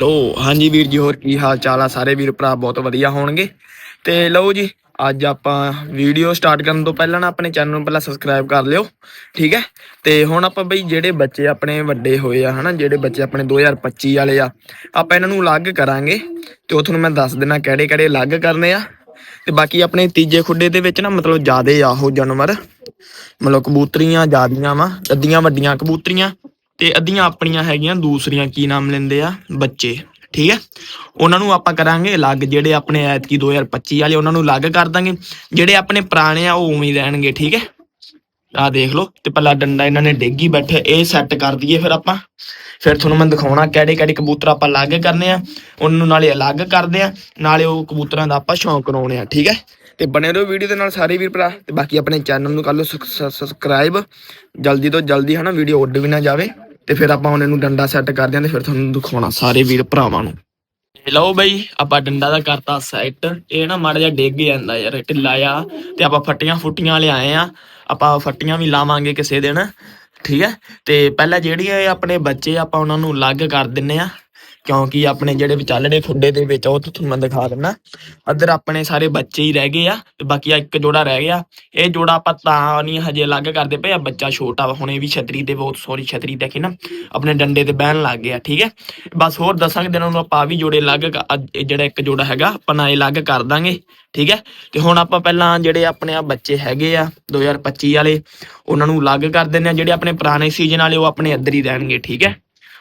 ਲੋ ਹਾਂਜੀ ਵੀਰ ਜੀ, ਹੋਰ ਕੀ ਹਾਲ ਚਾਲ ਆ? ਸਾਰੇ ਵੀਰ ਭਰਾ ਬਹੁਤ ਵਧੀਆ ਹੋਣਗੇ। ਤੇ ਲਓ ਜੀ, ਅੱਜ ਆਪਾਂ ਵੀਡੀਓ ਸਟਾਰਟ ਕਰਨ ਤੋਂ ਪਹਿਲਾਂ ਨਾ ਆਪਣੇ ਚੈਨਲ ਨੂੰ ਪਹਿਲਾਂ ਸਬਸਕ੍ਰਾਈਬ ਕਰ ਲਿਓ, ਠੀਕ ਹੈ? ਤੇ ਹੁਣ ਆਪਾਂ ਬਈ ਜਿਹੜੇ ਬੱਚੇ ਆਪਣੇ ਵੱਡੇ ਹੋਏ ਆ, ਹਨਾ, ਜਿਹੜੇ ਬੱਚੇ ਆਪਣੇ 2025 ਵਾਲੇ ਆ, ਆਪਾਂ ਇਹਨਾਂ ਨੂੰ ਅਲੱਗ ਕਰਾਂਗੇ। ਤੇ ਉਹ ਤੁਹਾਨੂੰ ਮੈਂ ਦੱਸ ਦੇਣਾ ਕਿਹੜੇ ਕਿਹੜੇ ਅਲੱਗ ਕਰਨੇ ਆ। ਤੇ ਬਾਕੀ ਆਪਣੇ ਤੀਜੇ ਖੁੱਡੇ ਦੇ ਵਿੱਚ ਨਾ ਮਤਲਬ ਜਿਆਦੇ ਆ ਉਹ ਜਾਨਵਰ। ਮਤਲਬ ਕਬੂਤਰੀਆਂ ਜਿਆਦੀਆਂ ਵਾ, ਅੱਧੀਆਂ ਵੱਡੀਆਂ ਕਬੂਤਰੀਆਂ। ਤੇ ਅੱਧੀਆਂ ਆਪਣੀਆਂ ਹੈਗੀਆਂ, ਦੂਸਰੀਆਂ ਕੀ ਨਾਮ ਲੈਂਦੇ ਆ? ਬੱਚੇ, ਠੀਕ ਹੈ? ਉਹਨਾਂ ਨੂੰ ਆਪਾਂ ਕਰਾਂਗੇ ਅਲੱਗ, ਜਿਹੜੇ ਆਪਣੇ ਐਤਕੀ 2025 ਵਾਲੇ, ਉਹਨਾਂ ਨੂੰ ਅਲੱਗ ਕਰ ਦਾਂਗੇ। ਜਿਹੜੇ ਆਪਣੇ ਪੁਰਾਣੇ ਆ, ਉਹ ਉਵੇਂ ਹੀ ਰਹਿਣਗੇ, ਠੀਕ ਹੈ? ਆਹ ਦੇਖ ਲਓ, ਤੇ ਪੱਲਾ ਡੰਡਾ ਇਹਨਾਂ ਨੇ ਡੇਗੀ ਬੈਠੇ, ਇਹ ਸੈੱਟ ਕਰ ਦਈਏ ਫਿਰ ਆਪਾਂ। ਫਿਰ ਤੁਹਾਨੂੰ ਮੈਂ ਦਿਖਾਉਣਾ ਕਿਹੜੇ ਕਿਹੜੇ ਕਬੂਤਰ ਆਪਾਂ ਅਲੱਗ ਕਰਨੇ ਆ। ਉਹਨਾਂ ਨੂੰ ਨਾਲੇ ਅਲੱਗ ਕਰਦੇ ਆ, ਨਾਲੇ ਉਹ ਕਬੂਤਰਾਂ ਦਾ ਆਪਾਂ ਸ਼ੌਂਕ ਕਰਾਉਣੇ ਆ, ਠੀਕ ਹੈ? ਤੇ ਬਣੇ ਰਹੋ ਵੀਡੀਓ ਦੇ ਨਾਲ ਸਾਰੇ ਵੀਰ ਭਰਾ, ਤੇ ਬਾਕੀ ਆਪਣੇ ਚੈਨਲ ਨੂੰ ਕਰ ਲਓ ਸਬਸਕ੍ਰਾਈਬ ਜਲਦੀ ਤੋਂ ਜਲਦੀ ਹਨਾ, ਵੀਡੀਓ ਉੱਡ ਵੀ ਨਾ ਜਾਵੇ। ਤੇ ਫਿਰ ਆਪਾਂ ਉਹਨਾਂ ਨੂੰ ਡੰਡਾ ਸੈੱਟ ਕਰਦੇ ਆਂ ਤੇ ਫਿਰ ਤੁਹਾਨੂੰ ਦਿਖਾਉਣਾ ਸਾਰੇ ਵੀਰ ਭਰਾਵਾਂ ਨੂੰ। ਲਓ ਬਈ, ਆਪਾਂ ਡੰਡਾ ਦਾ ਕਰਤਾ ਸੈੱਟ ਇਹ ਨਾ ਮਾੜਾ ਜਿਹਾ ਡਿੱਗ ਜਾਂਦਾ ਯਾਰ, ਢਿੱਲਾ ਆ ਤੇ ਆਪਾਂ ਫੱਟੀਆਂ ਫੁੱਟੀਆਂ ਲਿਆਏ ਆ ਆਪਾਂ ਫੱਟੀਆਂ ਵੀ ਲਾਵਾਂਗੇ ਕਿਸੇ ਦਿਨ, ਠੀਕ ਹੈ? ਤੇ ਪਹਿਲਾਂ ਜਿਹੜੀਆਂ ਇਹ ਆਪਣੇ ਬੱਚੇ ਆਪਾਂ ਉਹਨਾਂ ਨੂੰ ਅਲੱਗ ਕਰ ਦਿੰਨੇ ਆ ਕਿਉਂਕਿ ਆਪਣੇ ਜਿਹੜੇ ਵਿਚਾਲੜੇ ਖੁੱਡੇ ਦੇ ਵਿੱਚ, ਉਹ ਤੁਹਾਨੂੰ ਮੈਂ ਦਿਖਾ ਦਿੰਨਾ ਅੱਧਰ ਆਪਣੇ ਸਾਰੇ ਬੱਚੇ ਹੀ ਰਹਿ ਗਏ ਆ ਤੇ ਬਾਕੀ ਆ ਇੱਕ ਜੋੜਾ ਰਹਿ ਗਿਆ। ਇਹ ਜੋੜਾ ਆਪਾਂ ਤਾਂ ਨਹੀਂ ਹਜੇ ਅਲੱਗ ਕਰਦੇ ਪਏ ਆ, ਬੱਚਾ ਛੋਟਾ ਵਾ, ਹੁਣੇ ਵੀ ਛਤਰੀ ਦੇ ਬਹੁਤ ਸੋਰੀ ਛਤਰੀ ਦੇ ਕਿ ਨਾ, ਆਪਣੇ ਡੰਡੇ ਤੇ ਬਹਿਣ ਲੱਗ ਗਿਆ, ਠੀਕ ਹੈ। ਬਸ ਹੋਰ ਦੱਸਾਂਗੇ, ਦਿਨਾਂ ਨੂੰ ਆਪਾਂ ਆਹ ਵੀ ਜੋੜੇ ਅਲੱਗ ਜਿਹੜਾ ਇੱਕ ਜੋੜਾ ਹੈਗਾ, ਆਪਾਂ ਨਾ ਇਹ ਅਲੱਗ ਕਰ ਦਾਂਗੇ, ਠੀਕ ਹੈ। ਤੇ ਹੁਣ ਆਪਾਂ ਪਹਿਲਾਂ ਜਿਹੜੇ ਆਪਣੇ ਆ ਬੱਚੇ ਹੈਗੇ ਆ 2025 ਵਾਲੇ, ਉਹਨਾਂ ਨੂੰ ਅਲੱਗ ਕਰ ਦਿੰਦੇ ਆ ਜਿਹੜੇ ਆਪਣੇ ਪੁਰਾਣੇ ਸੀਜ਼ਨ ਵਾਲੇ, ਉਹ ਆਪਣੇ ਅੰਦਰ ਹੀ ਰਹਿਣਗੇ, ਠੀਕ ਹੈ।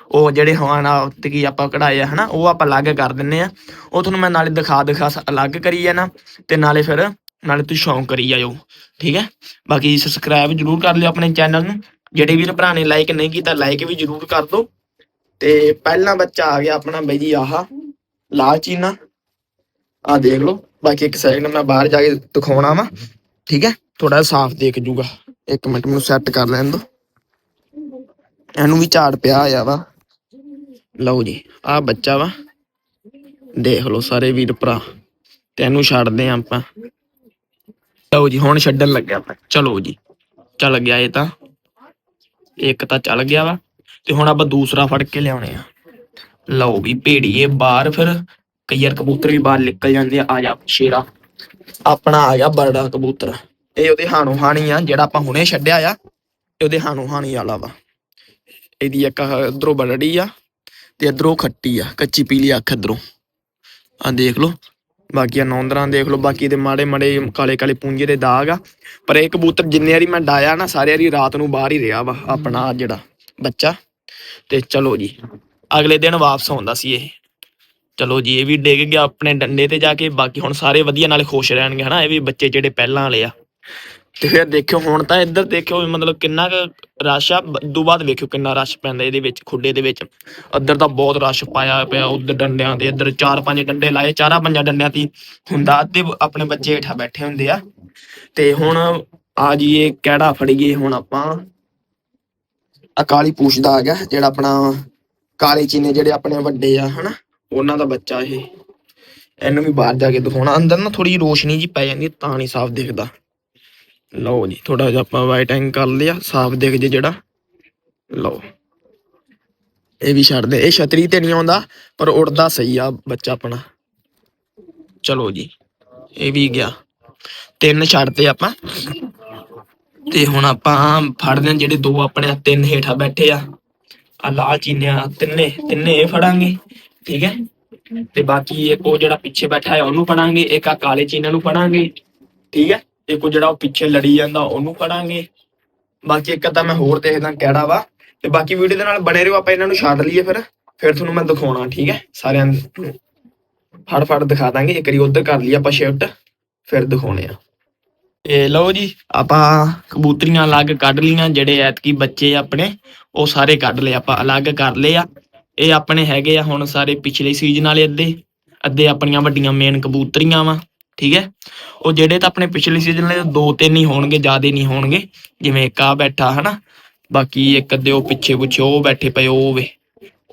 ਉਹ ਜਿਹੜੇ ਹਵਾਨਾ ਤੇ ਕੀ ਆਪਾਂ ਕਢਾਏ ਆ, ਹਨਾ, ਉਹ ਆਪਾਂ ਅਲੱਗ ਕਰ ਦਿੰਨੇ ਆ। ਉਹ ਤੁਹਾਨੂੰ ਮੈਂ ਨਾਲੇ ਦਿਖਾ ਦਿਖਾ ਅਲੱਗ ਕਰੀ ਜਾਣਾ ਤੇ ਨਾਲੇ ਫਿਰ ਨਾਲੇ ਤੁਸੀਂ ਸ਼ੌਂਕ ਕਰੀ ਜਾਇਓ, ਠੀਕ ਹੈ? ਬਾਕੀ ਸਬਸਕ੍ਰਾਈਬ ਜਰੂਰ ਕਰ ਲਿਓ ਆਪਣੇ ਚੈਨਲ ਨੂੰ, ਜਿਹੜੇ ਵੀਰ ਭਰਾ ਨੇ ਲਾਈਕ ਨਹੀਂ ਕੀਤਾ ਲਾਈਕ ਵੀ ਜਰੂਰ ਕਰ ਦਿਓ ਤੇ ਪਹਿਲਾ ਬੱਚਾ ਆ ਗਿਆ ਆਪਣਾ ਬਈ ਜੀ ਆਹ, ਲਾਲ ਚੀਨਾ। ਆ ਦੇਖ ਲਓ, ਬਾਕੀ ਇੱਕ ਸੈਕਿੰਡ ਮੈਂ ਬਾਹਰ ਜਾ ਕੇ ਦਿਖਾਉਣਾ ਵਾ, ਠੀਕ ਹੈ? ਥੋੜਾ ਸਾਫ਼ ਦੇਖ ਜੂਗਾ। ਇੱਕ ਮਿੰਟ ਮੈਨੂੰ ਸੈੱਟ ਕਰ ਲੈਣ ਦੋ। ਇਹਨੂੰ ਵੀ ਝਾੜ ਪਿਆ ਆ ਵਾ। ਲਓ ਜੀ ਆ ਬੱਚਾ ਵਾ। ਦੇਖ ਲਓ ਸਾਰੇ ਵੀਰ ਭਰਾ ਤੈਨੂੰ ਛੱਡਦੇ ਆਂ ਆਪਾਂ। ਲਓ ਜੀ, ਹੁਣ ਛੱਡਣ ਲੱਗਿਆ ਆਪਾਂ। ਚਲੋ ਜੀ, ਚੱਲ ਗਿਆ ਇਹ ਤਾਂ। ਇੱਕ ਤਾਂ ਚੱਲ ਗਿਆ ਵਾ, ਤੇ ਹੁਣ ਆਪਾਂ ਦੂਸਰਾ ਫੜ ਕੇ ਲਿਆਉਣੇ ਆ। ਲਓ ਵੀ ਭੇੜੀਏ ਬਾਹਰ ਫਿਰ, ਕਈ ਵਾਰ ਕਬੂਤਰ ਵੀ ਬਾਹਰ ਨਿਕਲ ਜਾਂਦੇ ਆ। ਆ ਜਾ ਸ਼ੇਰਾ, ਆਪਣਾ ਆ ਗਿਆ ਬੜਾ ਕਬੂਤਰ। ਇਹ ਉਹਦੇ ਹਾਣੋ ਹਾਣੀ ਆ, ਜਿਹੜਾ ਆਪਾਂ ਹੁਣੇ ਛੱਡਿਆ ਆ ਤੇ ਉਹਦੇ ਹਾਣੋ ਹਾਣੀ ਵਾਲਾ ਵਾ। ਇਹਦੀ ਇੱਕ ਇਧਰੋਂ ਬਰੜੀ ਆ ਤੇ ਇਧਰੋਂ ਖੱਟੀ ਆ, ਕੱਚੀ ਪੀਲੀ ਅੱਖ ਇਧਰੋਂ। ਆ ਦੇਖ ਲਓ, ਬਾਕੀ ਆ ਨੌਂਦਰਾਂ ਦੇਖ ਲਓ, ਬਾਕੀ ਦੇ ਮਾੜੇ ਮਾੜੇ ਕਾਲੇ ਕਾਲੇ ਪੂੰਜੇ ਦੇ ਦਾਗ ਆ। ਪਰ ਇਹ ਕਬੂਤਰ ਜਿੰਨੇ ਵਾਰੀ ਮੈਂ ਡਾਇਆ ਨਾ, ਸਾਰੇ ਵਾਰੀ ਰਾਤ ਨੂੰ ਬਾਹਰ ਹੀ ਰਿਹਾ ਵਾ, ਆਪਣਾ ਜਿਹੜਾ ਬੱਚਾ। ਤੇ ਚਲੋ ਜੀ, ਅਗਲੇ ਦਿਨ ਵਾਪਸ ਆਉਂਦਾ ਸੀ ਇਹ। ਚਲੋ ਜੀ, ਇਹ ਵੀ ਡਿੱਗ ਗਿਆ ਆਪਣੇ ਡੰਡੇ ਤੇ ਜਾ ਕੇ, ਬਾਕੀ ਹੁਣ ਸਾਰੇ ਵਧੀਆ, ਨਾਲੇ ਖੁਸ਼ ਰਹਿਣਗੇ, ਹਨਾ? ਇਹ ਵੀ ਬੱਚੇ ਜਿਹੜੇ ਪਹਿਲਾਂ ਵਾਲੇ ਆ। ਤੇ ਫਿਰ ਦੇਖਿਓ, ਹੁਣ ਤਾਂ ਇੱਧਰ ਦੇਖਿਓ ਮਤਲਬ ਕਿੰਨਾ ਕੁ ਰਸ਼ ਆ। ਦੂ ਬਾਅਦ ਵੇਖਿਓ ਕਿੰਨਾ ਰਸ਼ ਪੈਂਦਾ ਇਹਦੇ ਵਿੱਚ, ਖੁੱਡੇ ਦੇ ਵਿੱਚ। ਇੱਧਰ ਤਾਂ ਬਹੁਤ ਰਸ਼ ਪਾਇਆ ਪਿਆ ਉੱਧਰ ਡੰਡਿਆਂ ਤੇ, ਇੱਧਰ ਚਾਰ ਪੰਜ ਡੰਡੇ ਲਾਏ, ਚਾਰਾਂ ਪੰਜਾਂ ਡੰਡਿਆਂ ਤੇ ਹੁੰਦਾ, ਅੱਧੇ ਆਪਣੇ ਬੱਚੇ ਹੇਠਾਂ ਬੈਠੇ ਹੁੰਦੇ ਆ। ਤੇ ਹੁਣ ਆ ਜੀਏ ਕਿਹੜਾ ਫੜੀਏ ਹੁਣ ਆਪਾਂ? ਅਕਾਲੀ ਪੂਛਦਾ ਆ ਗਿਆ, ਜਿਹੜਾ ਆਪਣਾ ਕਾਲੇ ਚੀਨੇ ਜਿਹੜੇ ਆਪਣੇ ਵੱਡੇ ਆ, ਹਨਾ? ਉਹਨਾਂ ਦਾ ਬੱਚਾ ਇਹ। ਇਹਨੂੰ ਵੀ ਬਾਹਰ ਜਾ ਕੇ ਦਿਖਾਉਣਾ। ਅੰਦਰ ਨਾ ਥੋੜੀ ਰੋਸ਼ਨੀ ਜੀ ਪੈ ਜਾਂਦੀ ਤਾਂ ਨਹੀਂ ਸਾਫ਼ ਦਿਖਦਾ। ਲਓ ਜੀ ਥੋੜਾ ਜਿਹਾ ਆਪਾਂ ਵਾਈਟ ਐਂਗ ਕਰ ਲਿਆ, ਸਾਫ਼ ਦਿਖ ਜੇ ਜਿਹੜਾ। ਲਓ। ਇਹ ਵੀ ਛੱਡ ਦੇ, ਇਹ ਛਤਰੀ ਤੇ ਨਹੀਂ ਆਉਂਦਾ, ਪਰ ਉੜਦਾ ਸਹੀ ਆ ਬੱਚਾ ਆਪਣਾ। ਚਲੋ ਜੀ, ਇਹ ਵੀ ਗਿਆ। ਤਿੰਨ ਛੱਡਤੇ ਆਪਾਂ। ਤੇ ਹੁਣ ਆਪਾਂ ਫੜਦੇ ਹਾਂ ਜਿਹੜੇ ਦੋ ਆਪਣੇ ਤਿੰਨ ਹੇਠਾਂ ਬੈਠੇ ਆ। ਆ ਲਾਲ ਚੀਨਿਆ ਤਿੰਨੇ ਤਿੰਨੇ ਇਹ ਫੜਾਂਗੇ, ਠੀਕ ਹੈ? ਤੇ ਬਾਕੀ ਇੱਕ ਉਹ ਜਿਹੜਾ ਪਿੱਛੇ ਬੈਠਾ ਹੈ, ਉਹਨੂੰ ਫੜਾਂਗੇ, ਇੱਕ ਆ ਕਾਲੇ ਚੀਨਾਂ ਨੂੰ ਫੜਾਂਗੇ, ਠੀਕ ਹੈ? ਤੇ ਉਹ ਜਿਹੜਾ ਉਹ ਪਿੱਛੇ ਲੜੀ ਜਾਂਦਾ, ਉਹਨੂੰ ਫੜਾਂਗੇ। ਬਾਕੀ ਇੱਕ ਤਾਂ ਮੈਂ ਹੋਰ ਦੇਖਦਾ ਕਿਹੜਾ ਵਾ। ਤੇ ਬਾਕੀ ਵੀਡੀਓ ਦੇ ਨਾਲ ਬਣੇ ਰਹੋ, ਆਪਾਂ ਇਹਨਾਂ ਨੂੰ ਛੱਡ ਲਈਏ ਫਿਰ। ਫਿਰ ਤੁਹਾਨੂੰ ਮੈਂ ਦਿਖਾਉਣਾ, ਠੀਕ ਹੈ? ਸਾਰਿਆਂ ਨੂੰ ਫੜ ਫੜ ਦਿਖਾ ਦਾਂਗੇ। ਇੱਕ ਵਾਰੀ ਉਧਰ ਕਰ ਲਈ ਆਪਾਂ ਸ਼ਿਫਟ ਫਿਰ ਦਿਖਾਉਣੇ ਆ। ਇਹ ਲਓ ਜੀ, ਆਪਾਂ ਕਬੂਤਰੀਆਂ ਅਲੱਗ ਕੱਢ ਲੀਆਂ ਜਿਹੜੇ ਐਤਕੀ ਬੱਚੇ ਆਪਣੇ, ਉਹ ਸਾਰੇ ਕੱਢ ਲਏ, ਆਪਾਂ ਅਲੱਗ ਕਰ ਲਏ ਆ। ਇਹ ਆਪਣੇ ਹੈਗੇ ਆ ਹੁਣ ਸਾਰੇ ਪਿਛਲੇ ਸੀਜ਼ਨ ਵਾਲੇ ਅੱਧੇ। ਅੱਧੇ ਆਪਣੀਆਂ ਵੱਡੀਆਂ ਮੇਨ ਕਬੂਤਰੀਆਂ ਵਾ। ਠੀਕ ਹੈ? ਉਹ ਜਿਹੜੇ ਤਾਂ ਆਪਣੇ ਪਿਛਲੇ ਸੀਜ਼ਨ ਵਾਲੇ ਦੋ ਤਿੰਨ ਹੀ ਹੋਣਗੇ, ਜ਼ਿਆਦੇ ਨਹੀਂ ਹੋਣਗੇ, ਜਿਵੇਂ ਇੱਕ ਆ ਬੈਠਾ ਹਨਾ, ਬਾਕੀ ਇੱਕ ਅੱਧੇ ਉਹ ਪਿੱਛੇ ਪੁੱਛੇ, ਉਹ ਬੈਠੇ ਪਏ, ਉਹ ਵੇ,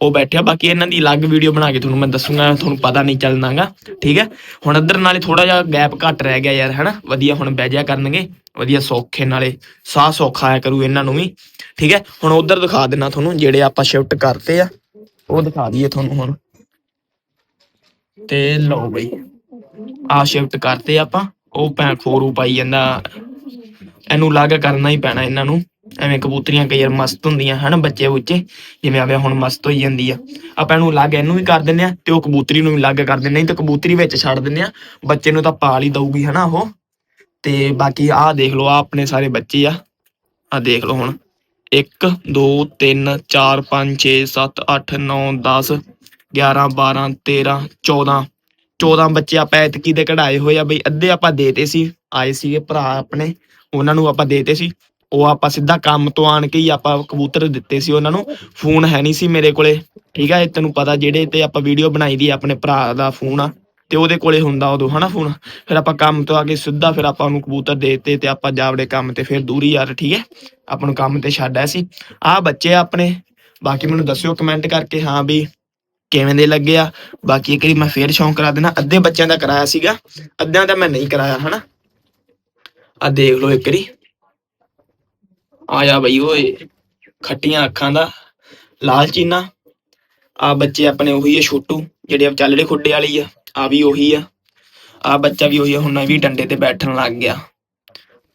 ਉਹ ਬੈਠਿਆ, ਬਾਕੀ ਇਹਨਾਂ ਦੀ ਅਲੱਗ ਵੀਡੀਓ ਬਣਾ ਕੇ ਤੁਹਾਨੂੰ ਮੈਂ ਦੱਸੂਗਾ, ਤੁਹਾਨੂੰ ਪਤਾ ਨਹੀਂ ਚੱਲਣਾਗਾ, ਠੀਕ ਹੈ? ਹੁਣ ਇੱਧਰ ਨਾਲੇ ਥੋੜਾ ਜਿਹਾ ਗੈਪ ਘੱਟ ਰਹਿ ਗਿਆ ਯਾਰ, ਹਨਾ? ਵਧੀਆ ਹੁਣ ਬਹਿ ਜਾ ਕਰਨਗੇ, ਵਧੀਆ ਸੌਖੇ ਨਾਲੇ ਸਾਹ ਸੌਖਾ ਆਇਆ ਕਰੂ ਇਹਨਾਂ ਨੂੰ ਵੀ, ਠੀਕ ਹੈ? ਹੁਣ ਉਧਰ ਦਿਖਾ ਦੇਣਾ ਤੁਹਾਨੂੰ, ਜਿਹੜੇ ਆਪਾਂ ਸ਼ਿਫਟ ਕਰਤੇ ਆ, ਉਹ ਦਿਖਾ ਦਈਏ ਤੁਹਾਨੂੰ ਹੁਣ। ਤੇ ਲਓ ਬਈ। ਆ ਸ਼ਿਫਟ ਕਰਤੇ ਆਪਾਂ, ਉਹ ਭੈਣ ਖੋਰੂ ਪਾਈ ਜਾਂਦਾ। ਇਹਨੂੰ ਅਲੱਗ ਕਰਨਾ ਹੀ ਪੈਣਾ ਇਹਨਾਂ ਨੂੰ। ਐਵੇਂ ਕਬੂਤਰੀਆਂ ਕਈ ਵਾਰ ਮਸਤ ਹੁੰਦੀਆਂ ਹਨ ਬੱਚੇ ਬੁੱਚੇ, ਜਿਵੇਂ ਆਵੇ ਹੁਣ ਮਸਤ ਹੋਈ ਜਾਂਦੀ ਆ। ਆਪਾਂ ਇਹਨੂੰ ਅਲੱਗ ਇਹਨੂੰ ਵੀ ਕਰ ਦਿੰਦੇ ਆ ਤੇ ਉਹ ਕਬੂਤਰੀ ਨੂੰ ਵੀ ਅਲੱਗ ਕਰ ਦਿੰਦੇ ਨਹੀਂ ਤਾਂ ਕਬੂਤਰੀ ਵਿੱਚ ਛੱਡ ਦਿੰਦੇ ਆ। ਬੱਚੇ ਨੂੰ ਤਾਂ ਪਾਲ ਹੀ ਦਊਗੀ, ਹਨਾ ਉਹ। ਤੇ ਬਾਕੀ ਆਹ ਦੇਖ ਲਓ, ਆ ਆਪਣੇ ਸਾਰੇ ਬੱਚੇ ਆ। ਆ ਦੇਖ ਲਓ ਹੁਣ। 1 2 3 4 5 6 7 8 9 10 11 12 13 14 14 ਬੱਚੇ ਆਪਾਂ ਐਤਕੀ ਦੇ ਕਢਾਏ ਹੋਏ ਆ ਬਈ, ਅੱਧੇ ਆਪਾਂ ਦੇਤੇ ਸੀ, ਆਏ ਸੀਗੇ ਭਰਾ ਆਪਣੇ, ਉਹਨਾਂ ਨੂੰ ਆਪਾਂ ਦੇਤੇ ਸੀ। ਉਹ ਆਪਾਂ ਸਿੱਧਾ ਕੰਮ ਤੋਂ ਆਣ ਕੇ ਹੀ ਆਪਾਂ ਕਬੂਤਰ ਦਿੱਤੇ ਸੀ ਉਹਨਾਂ ਨੂੰ, ਫੋਨ ਹੈ ਨਹੀਂ ਸੀ ਮੇਰੇ ਕੋਲੇ। ਠੀਕ ਆ, ਇਹ ਤੈਨੂੰ ਪਤਾ ਜਿਹੜੇ ਤੇ ਆਪਾਂ ਵੀਡੀਓ ਬਣਾਈ ਦੀ ਆਪਣੇ ਭਰਾ ਦਾ ਫੋਨ ਆ, ਤੇ ਉਹਦੇ ਕੋਲੇ ਹੁੰਦਾ ਉਦੋਂ, ਹਨਾ ਫੋਨ? ਫਿਰ ਆਪਾਂ ਕੰਮ ਤੋਂ ਆ ਕੇ ਸਿੱਧਾ ਫਿਰ ਆਪਾਂ ਉਹਨੂੰ ਕਬੂਤਰ ਦੇਤੇ ਤੇ ਆਪਾਂ ਜਾਵੜੇ ਕੰਮ ਤੇ, ਫਿਰ ਦੂਰੀ ਯਾਰ, ਠੀਕ ਹੈ? ਆਪਾਂ ਨੂੰ ਕੰਮ ਤੇ ਛੱਡ ਆਇਆ ਸੀ। ਆਹ ਬੱਚੇ ਆਪਣੇ, ਬਾਕੀ ਮੈਨੂੰ ਦੱਸਿਓ ਕਮੈਂਟ ਕਰਕੇ, ਹਾਂ ਵੀ ਕਿਵੇਂ ਦੇ ਲੱਗੇ ਆ? ਬਾਕੀ ਇੱਕ ਵਾਰੀ ਮੈਂ ਫੇਰ ਸ਼ੌਂਕ ਕਰਾ ਦੇਣਾ ਅੱਧੇ ਬੱਚਿਆਂ ਦਾ ਕਰਾਇਆ ਸੀਗਾ, ਅੱਧਿਆਂ ਦਾ ਮੈਂ ਨਹੀਂ ਕਰਾਇਆ, ਹਨਾ? ਆ ਦੇਖ ਲਓ ਇੱਕ ਵਾਰੀ। ਆਇਆ ਬਈ ਓਏ, ਖੱਟੀਆਂ ਅੱਖਾਂ ਦਾ ਲਾਲ ਚੀਨਾ ਆ ਬੱਚੇ ਆਪਣੇ ਉਹੀ ਆ, ਛੋਟੂ, ਜਿਹੜੇ ਚੱਲੜੇ ਖੁੱਡੇ ਵਾਲੀ ਆ ਆ ਵੀ ਉਹੀ ਆ। ਆ ਬੱਚਾ ਵੀ ਉਹੀ ਆ, ਹੁਣ ਇਹ ਵੀ ਡੰਡੇ ਤੇ ਬੈਠਣ ਲੱਗ ਗਿਆ।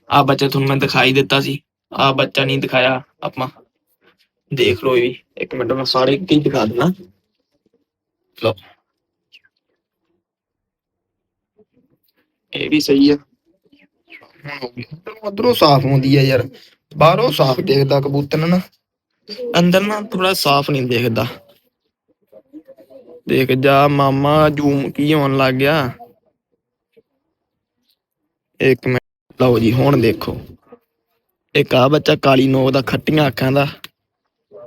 ਆ ਬੱਚਾ ਤੁਹਾਨੂੰ ਮੈਂ ਦਿਖਾਈ ਦਿੱਤਾ ਸੀ ਆ ਬੱਚਾ ਨਹੀਂ ਦਿਖਾਇਆ ਆਪਾਂ। ਦੇਖ ਲਓ ਇਹ ਵੀ, ਇੱਕ ਮਿੰਟ ਮੈਂ ਸਾਰੇ ਕੀ ਦਿਖਾ ਦਿੰਦਾ। ਲਓ ਇਹ ਵੀ ਸਹੀ ਆ। ਉਧਰੋਂ ਸਾਫ਼ ਹੁੰਦੀ ਆ ਯਾਰ। ਬਾਹਰੋਂ ਸਾਫ਼ ਦੇਖਦਾ ਕਬੂਤਰ ਨਾ। ਅੰਦਰ ਨਾ ਥੋੜਾ ਸਾਫ਼ ਨਹੀਂ ਦੇਖਦਾ। ਦੇਖ ਜਾ ਮਾਮਾ ਜੂਮ ਕੀ ਹੋਣ ਲੱਗ ਗਿਆ। ਇੱਕ ਮਿੰਟ। ਲਓ ਜੀ ਹੁਣ ਦੇਖੋ। ਇੱਕ ਆ ਬੱਚਾ ਕਾਲੀ ਨੋਕ ਦਾ ਖੱਟੀਆਂ ਅੱਖਾਂ ਦਾ।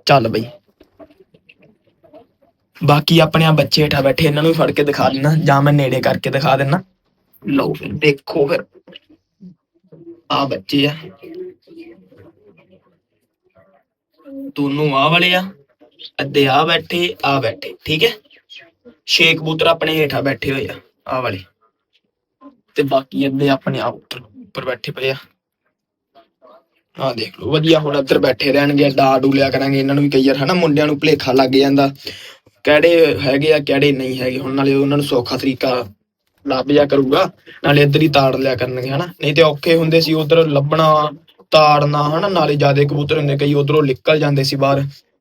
ਚੱਲ ਬਈ। ਬਾਕੀ ਆਪਣੇ ਆ ਬੱਚੇ ਹੇਠਾਂ ਬੈਠੇ, ਇਹਨਾਂ ਨੂੰ ਵੀ ਫੜ ਕੇ ਦਿਖਾ ਦਿੰਨਾ ਜਾਂ ਮੈਂ ਨੇੜੇ ਕਰਕੇ ਦਿਖਾ ਦਿੰਨਾ ਲਓ ਫਿਰ, ਦੇਖੋ ਫਿਰ। ਆ ਬੱਚੇ ਆ। ਦੋਨੋਂ ਆ ਵਾਲੇ ਆ, ਅੱਧੇ ਆ ਬੈਠੇ ਆ ਬੈਠੇ, ਠੀਕ ਹੈ? ਛੇ ਕਬੂਤਰ ਆਪਣੇ ਹੇਠਾਂ ਬੈਠੇ ਹੋਏ ਆ ਆ ਵਾਲੇ। ਤੇ ਬਾਕੀ ਅੱਧੇ ਆਪਣੇ ਆਪ ਉੱਪਰ ਬੈਠੇ ਪਏ ਆ। ਆ ਦੇਖ ਲਓ, ਵਧੀਆ ਹੁਣ ਇੱਧਰ ਬੈਠੇ ਰਹਿਣਗੇ ਡਾ ਡੂ ਲਿਆ ਕਰਾਂਗੇ, ਇਹਨਾਂ ਨੂੰ ਵੀ ਕਈ ਵਾਰ, ਹਨਾ, ਮੁੰਡਿਆਂ ਨੂੰ ਭੁਲੇਖਾ ਲੱਗ ਜਾਂਦਾ। ਕਿਹੜੇ ਹੈਗੇ ਆ, ਕਿਹੜੇ ਨਹੀਂ ਹੈਗੇ। ਹੁਣ ਨਾਲੇ ਉਹਨਾਂ ਨੂੰ ਸੌਖਾ ਤਰੀਕਾ ਲੱਭ ਜਾ ਕਰੂਗਾ। ਨਾਲੇ ਇੱਧਰ ਹੀ ਤਾੜ ਲਿਆ ਕਰਨਗੇ, ਹਨਾ। ਨਹੀਂ ਤੇ ਔਖੇ ਹੁੰਦੇ ਸੀ ਉਧਰ ਲੱਭਣਾ, ਤਾੜਨਾ, ਹਨਾ। ਨਾਲੇ ਜਿਆਦੇ ਕਬੂਤਰ ਹੁੰਦੇ, ਕਈ ਉਧਰੋਂ ਨਿਕਲ ਜਾਂਦੇ ਸੀ ਬਾਹਰ।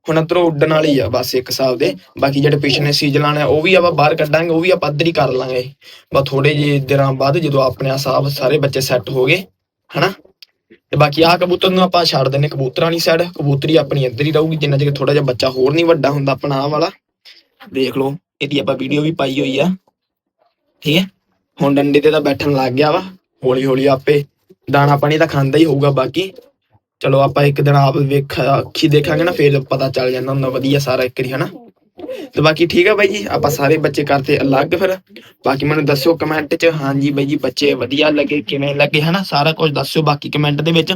ਹੁਣ ਇੱਧਰੋਂ ਉੱਡਣ ਵਾਲੀ ਆ, ਬਸ ਇੱਕ ਹਿਸਾਬ ਦੇ। ਬਾਕੀ ਜਿਹੜੇ ਪਿਛਲੇ ਸੀਜ਼ਨ ਆ, ਉਹ ਵੀ ਆਪਾਂ ਬਾਹਰ ਕੱਢਾਂਗੇ, ਉਹ ਵੀ ਆਪਾਂ ਅੱਧਰ ਹੀ ਕਰ ਲਾਂਗੇ। ਬਸ ਥੋੜੇ ਜਿਹੇ ਦਿਨਾਂ ਬਾਅਦ ਜਦੋਂ ਆਪਣੇ ਹਿਸਾਬ ਸਾਰੇ ਬੱਚੇ ਸੈੱਟ ਹੋ ਗਏ, ਹਨਾ। ਤੇ ਬਾਕੀ ਆਹ ਕਬੂਤਰ ਨੂੰ ਆਪਾਂ ਛੱਡ ਦਿੰਨੇ ਕਬੂਤਰਾਂ ਵਾਲੀ ਸਾਈਡ ਕਬੂਤਰੀ ਆਪਣੀ ਇੱਧਰ ਹੀ ਰਹੂਗੀ, ਜਿੰਨਾ ਚਿਰ ਥੋੜਾ ਜਿਹਾ ਬੱਚਾ ਹੋਰ ਨਹੀਂ ਵੱਡਾ ਹੁੰਦਾ, ਆਪਣਾ ਆਹ ਵਾਲਾ। ਦੇਖ ਲਓ, ਇਹਦੀ ਆਪਾਂ ਵੀਡੀਓ ਵੀ ਪਾਈ ਹੋਈ ਆ। ਠੀਕ ਹੈ? ਹੁਣ ਡੰਡੇ ਤੇ ਤਾਂ ਬੈਠਣ ਲੱਗ ਗਿਆ ਵਾ। ਹੌਲੀ ਹੌਲੀ ਆਪੇ ਦਾਣਾ ਪਾਣੀ ਤਾਂ ਖਾਂਦਾ ਹੀ ਹੋਊਗਾ ਬਾਕੀ। ਚਲੋ ਆਪਾਂ ਇੱਕ ਦਿਨ ਆਪ ਵੇਖ, ਅੱਖੀ ਦੇਖਾਂਗੇ ਨਾ, ਫੇਰ ਪਤਾ ਚੱਲ ਜਾਂਦਾ ਹੁੰਦਾ ਵਧੀਆ ਸਾਰਾ ਇੱਕ ਦੀ ਹਨਾ? ਤੇ ਬਾਕੀ ਠੀਕ ਆ ਬਾਈ ਜੀ, ਆਪਾਂ ਸਾਰੇ ਬੱਚੇ ਕਰਤੇ ਅਲੱਗ ਫਿਰ। ਬਾਕੀ ਮੈਨੂੰ ਦੱਸਿਓ ਕਮੈਂਟ 'ਚ, ਹਾਂਜੀ ਬਾਈ ਜੀ, ਬੱਚੇ ਵਧੀਆ ਲੱਗੇ, ਕਿਵੇਂ ਲੱਗੇ, ਹਨਾ? ਸਾਰਾ ਕੁਝ ਦੱਸਿਓ ਬਾਕੀ ਕਮੈਂਟ ਦੇ ਵਿੱਚ।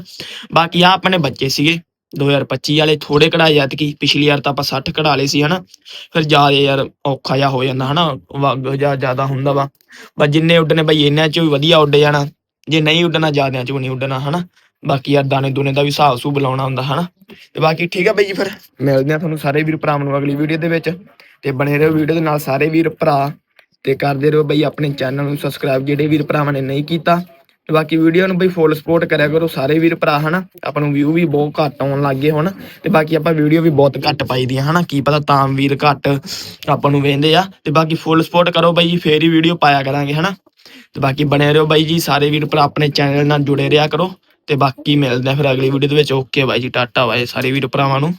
ਬਾਕੀ ਆ ਆਪਣੇ ਬੱਚੇ ਸੀਗੇ। 2025 ਵਾਲੇ ਥੋੜੇ ਕਢਾਏ ਐਤਕੀ ਪਿਛਲੀ ਵਾਰ ਤਾਂ ਆਪਾਂ 60 ਕਢਾ ਲਏ ਸੀ, ਹਨਾ? ਫਿਰ ਜ਼ਿਆਦਾ ਯਾਰ ਔਖਾ ਜਿਹਾ ਹੋ ਜਾਂਦਾ, ਹਨਾ? ਵਗ ਜਾਂ ਜ਼ਿਆਦਾ ਹੁੰਦਾ ਵਾ। ਬਸ ਜਿੰਨੇ ਉੱਡਣੇ ਬਈ ਇਹਨਾਂ 'ਚ ਵੀ ਵਧੀਆ ਉੱਡ ਜਾਣਾ, ਜੇ ਨਹੀਂ ਉੱਡਣਾ ਜ਼ਿਆਦਿਆਂ 'ਚ ਵੀ ਨਹੀਂ ਉੱਡਣਾ, ਹਨਾ? ਬਾਕੀ ਯਾਰ ਦਾਣੇ ਦੂਨੇ ਦਾ ਵੀ ਹਿਸਾਬ ਸੂ ਬੁਲਾਉਣਾ ਹੁੰਦਾ, ਹਨਾ? ਤੇ ਬਾਕੀ ਠੀਕ ਆ ਬਈ ਜੀ ਫਿਰ। ਮਿਲਦੇ ਆ ਤੁਹਾਨੂੰ ਸਾਰੇ ਵੀਰ ਭਰਾਵਾਂ ਨੂੰ ਅਗਲੀ ਵੀਡੀਓ ਦੇ ਵਿੱਚ। ਤੇ ਬਣੇ ਰਹੋ ਵੀਡੀਓ ਦੇ ਨਾਲ ਸਾਰੇ ਵੀਰ ਭਰਾ। ਤੇ ਕਰਦੇ ਰਹੋ ਬਈ ਆਪਣੇ ਚੈਨਲ ਨੂੰ ਸਬਸਕ੍ਰਾਈਬ, ਜਿਹੜੇ ਵੀਰ ਭਰਾਵਾਂ ਨੇ ਨਹੀਂ ਕੀਤਾ। ਤੇ ਬਾਕੀ ਵੀਡੀਓ ਨੂੰ ਬਈ ਫੁੱਲ ਸਪੋਰਟ ਕਰਿਆ ਕਰੋ ਸਾਰੇ ਵੀਰ ਭਰਾ, ਹਨਾ? ਆਪਾਂ ਨੂੰ ਵਿਊ ਵੀ ਬਹੁਤ ਘੱਟ ਆਉਣ ਲੱਗ ਗਏ ਹੁਣ ਤੇ ਬਾਕੀ ਆਪਾਂ ਵੀਡੀਓ ਵੀ ਬਹੁਤ ਘੱਟ ਪਾਈ ਦੀਆਂ, ਹਨਾ? ਕੀ ਪਤਾ ਤਾਂ ਵੀਰ ਘੱਟ ਆਪਾਂ ਨੂੰ ਵੇਂਦੇ ਆ। ਤੇ ਬਾਕੀ ਫੁੱਲ ਸਪੋਰਟ ਕਰੋ ਬਾਈ ਜੀ ਫੇਰ ਹੀ ਵੀਡੀਓ ਪਾਇਆ ਕਰਾਂਗੇ, ਹਨਾ? ਤੇ ਬਾਕੀ ਬਣੇ ਰਹੋ ਬਾਈ ਜੀ, ਸਾਰੇ ਵੀਰ ਭਰਾ ਆਪਣੇ ਚੈਨਲ ਨਾਲ ਜੁੜੇ ਰਿਹਾ ਕਰੋ। ਤੇ ਬਾਕੀ ਮਿਲਦੇ ਆ ਫਿਰ ਅਗਲੀ ਵੀਡੀਓ ਦੇ ਵਿੱਚ। ਓਕੇ ਬਾਈ ਜੀ, ਟਾਟਾ ਬਾਏ ਸਾਰੇ ਵੀਰ ਭਰਾਵਾਂ ਨੂੰ।